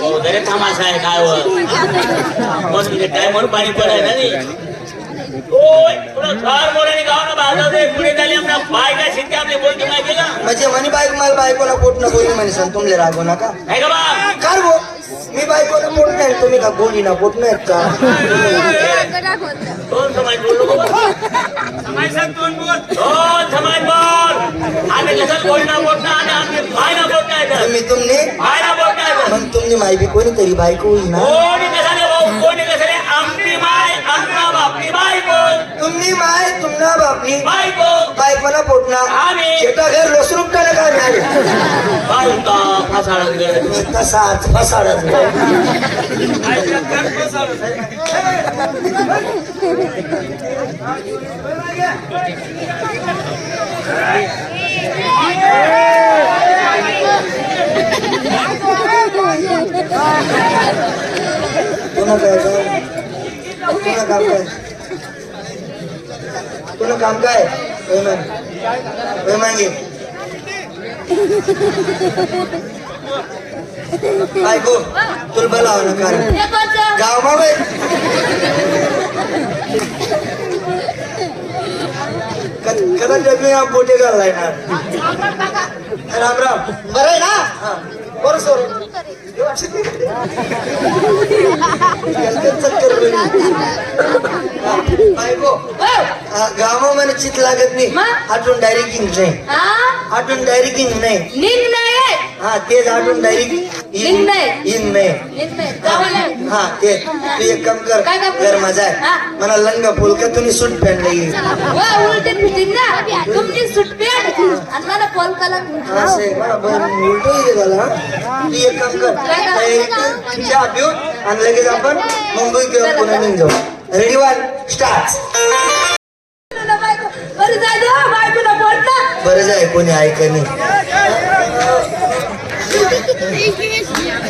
हो, जरा थांबासा आहे काय व मग म्हणजे काय म्हणून पाणी पडाय ना नाही. ओय, पुढं घर मोडाने गावाला बाजार दे पुढे झाली आपला बाय काय शिकते आपले बोलते माहिती का म्हणजे म्हणे बायको मला बायकोला पोट न बोलली म्हणे सण तुमले रागो नका. नाही का बा? कार मी बायकोला पोट नाही तुम्ही का बोली ना पोट नाहीत का? दोन समाज बोललो बाबा. समाज सांग दोन बोल. दोन समाज बोल. आम्ही कसं बोलणार बोट ना आणि आम्ही बाय ना बोट नाही तर तुम्ही तुमने मग तुमची माय बी कोणीतरी बायको होईल ना? तुम्ही माय तुम्हाला बापली बायको. बायकोला पोट ना आम्ही. शेता घर लसरूप का गेला. तसाच फसाडच पुन्हा काय काय पुन्हा काम काय? पुन्हा काम काय? वैमान. वैमागे बायको तुला बोलावं ना कारण. गाव मागे कदाचित मी पोटे घाललाय ना. राम राम. बरं आहे ना? हा. बरं सर. गावामध्ये चित लागत नाही. मग? आठवून डायरेक्ट नाही आठवून डायरेक्ट नाही हा तेच आठवून डायरेक्ट. इंग नाही हा ते तू एक काम कर काय काम करू? घर माझा हा. आहे मला लंगा फुलका सूट पॅन्ट येईल तुमची सुटपेट आणि मला कॉल करा. असं आहे. का बरं उलटो इथे झाला तू एक काम कर काय काम? एक चहा पिऊ आणि लगेच आपण मुंबई किंवा पुणे निघून जाऊ. रेडी वन स्टार्ट बरं बायकोला ना. बरं जाय कोणी ऐकणी 没学习呀